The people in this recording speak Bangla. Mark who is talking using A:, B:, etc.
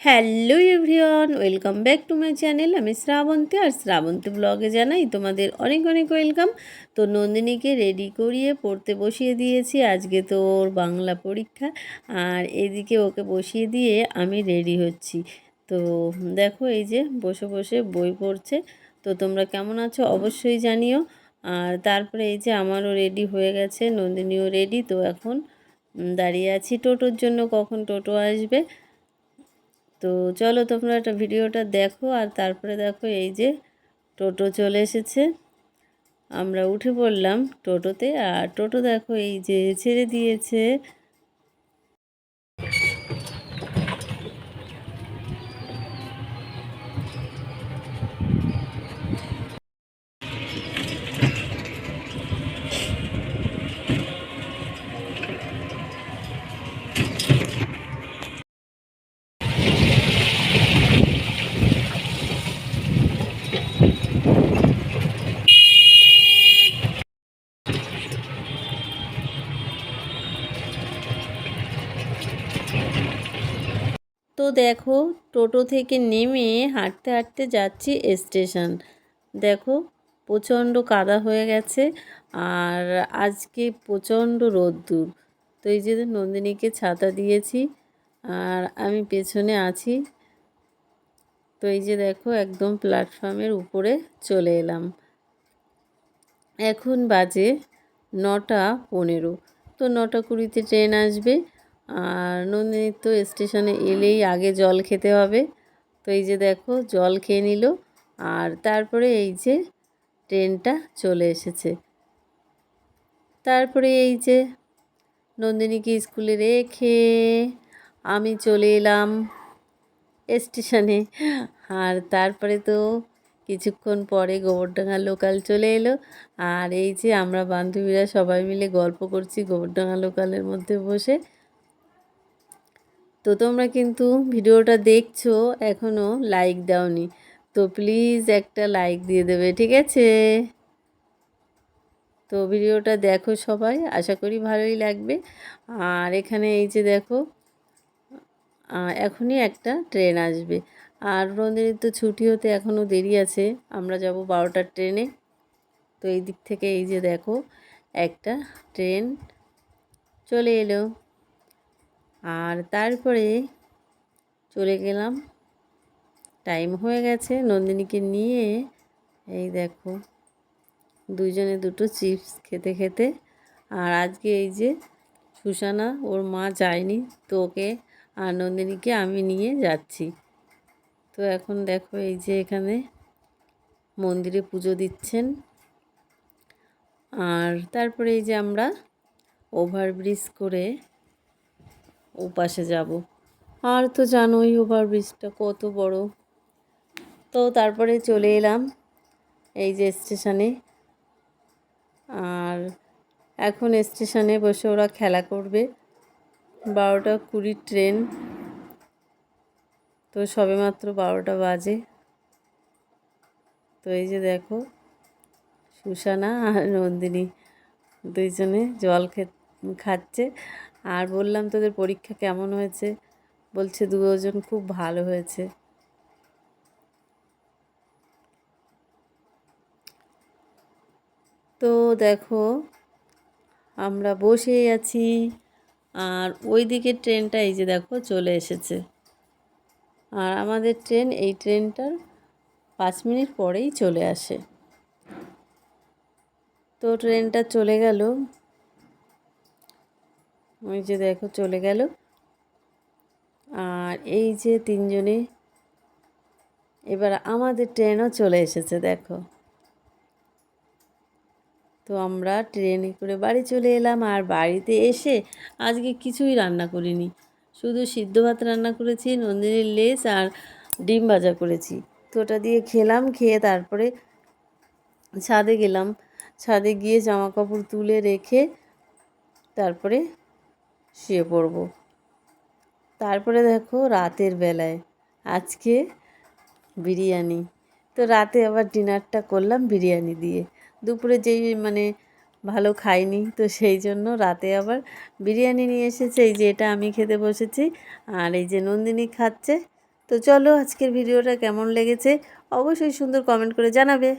A: Hello everyone, welcome back to my channel. আমি শ্রাবন্তী আর শ্রাবন্তী ব্লগে জানাই তোমাদের অনেক অনেক ওয়েলকাম। তো নন্দিনীকে রেডি করিয়ে পড়তে বসিয়ে দিয়েছি। আজকে তো ওর বাংলা পরীক্ষা আর এদিকে ওকে বসিয়ে দিয়ে আমি রেডি হচ্ছি। তো দেখো এই যে বসে বসে বই পড়ছে। তো তোমরা কেমন আছো অবশ্যই জানিও। আর তারপরে এই যে আমারও রেডি হয়ে গেছে, নন্দিনীও রেডি। তো এখন দাঁড়িয়ে আছি টোটোর জন্য, কখন টোটো আসবে। তো চলো তোমরা একটা ভিডিওটা দেখো আর তারপরে দেখো এই যে টোটো চলে এসেছে। আমরা উঠে পড়লাম টোটোতে আর টোটো দেখো এই যে ছেড়ে দিয়েছে। দেখো, টোটো থেকে নেমে হাঁটতে হাঁটতে যাচ্ছি স্টেশন। দেখো, প্রচণ্ড কাদা হয়ে গেছে আর আজকে প্রচণ্ড রোদ্দুর। তো এই যে নন্দিনীকে ছাতা দিয়েছি আর আমি পেছনে আছি। তো এই যে দেখো, একদম প্ল্যাটফর্মের উপরে চলে এলাম। এখন বাজে নটা পনেরো। তো নটা কুড়িতে ট্রেন আসবে। আর নন্দিনী তো স্টেশনে এলেই আগে জল খেতে হবে। তো এই যে দেখো, জল খেয়ে নিল আর তারপরে এই যে ট্রেনটা চলে এসেছে। তারপরে এই যে নন্দিনীকে স্কুলে রেখে আমি চলে এলাম স্টেশনে। আর তারপরে তো কিছুক্ষণ পরে গোবরডাঙ্গা লোকাল চলে এলো। আর এই যে আমরা বান্ধবীরা সবাই মিলে গল্প করছি গোবরডাঙ্গা লোকালের মধ্যে বসে। তো তোমরা কিন্তু ভিডিওটা দেখছ এখনও লাইক দাওনি। তো প্লিজ একটা লাইক দিয়ে দেবে, ঠিক আছে? তো ভিডিওটা দেখো সবাই, আশা করি ভালোই লাগবে। আর এখানে এই যে দেখো এখনই একটা ট্রেন আসবে। আর রন্দিনীর তো ছুটি হতে এখনও দেরি আছে, আমরা যাব বারোটার ট্রেনে তো এই দিক থেকে এই যে দেখো, একটা ট্রেন চলে এলো। আর তারপরে চলে গেলাম। টাইম হয়ে গেছে। নন্দিনীকে নিয়ে এই দেখো দুজনে দুটো চিপস খেতে খেতে। আর আজকে এই যে সুসানা ওর মা যায়নি, তো ওকে আর নন্দিনীকে আমি নিয়ে যাচ্ছি। তো এখন দেখো এই যে এখানে মন্দিরে পুজো দিচ্ছেন। আর তারপরে এই যে আমরা ওভারব্রিজ করে ওপাশে যাব। আর তো জানোই ওভার ব্রিজটা কত বড়। তো তারপরে চলে এলাম এই যে স্টেশনে। আর এখন স্টেশনে বসে ওরা খেলা করবে। বারোটা কুড়ি ট্রেন। তো সবেমাত্র বারোটা বাজে। তো এই যে দেখো সুসানা আর নন্দিনী দুইজনে জল খে খাচ্ছে। আর বললাম, তোদের পরীক্ষা কেমন হয়েছে? বলছে দুজন খুব ভালো হয়েছে। তো দেখো, আমরা বসেই আছি আর ওই দিকে ট্রেনটা এই যে দেখো চলে এসেছে। আর আমাদের ট্রেন, এই ট্রেনটার পাঁচ মিনিট পরেই চলে আসে। তো ট্রেনটা চলে গেল। ওই যে দেখো চলে গেল। আর এই যে তিনজনে, এবার আমাদের ট্রেনও চলে এসেছে, দেখো। তো আমরা ট্রেনে করে বাড়ি চলে এলাম, আর বাড়িতে এসে আজকে কিছুই রান্না করিনি। শুধু সিদ্ধ ভাত রান্না করেছি, নন্দিনীর লেস আর ডিম ভাজা করেছি। তো ওটা দিয়ে খেলাম, খেয়ে তারপরে ছাদে গেলাম। ছাদে গিয়ে জামা কাপড় তুলে রেখে তারপরে শুয়ে পড়ব। তারপরে দেখো রাতের বেলায়, আজকে বিরিয়ানি। তো রাতে আবার ডিনারটা করলাম বিরিয়ানি দিয়ে। দুপুরে যেই মানে ভালো খাইনি, তো সেই জন্য রাতে আবার বিরিয়ানি নিয়ে এসেছে, এই যে এটা আমি খেতে বসেছি, আর এই যে নন্দিনী খাচ্ছে। তো চলো আজকের ভিডিওটা কেমন লেগেছে, অবশ্যই সুন্দর কমেন্ট করে জানাবে।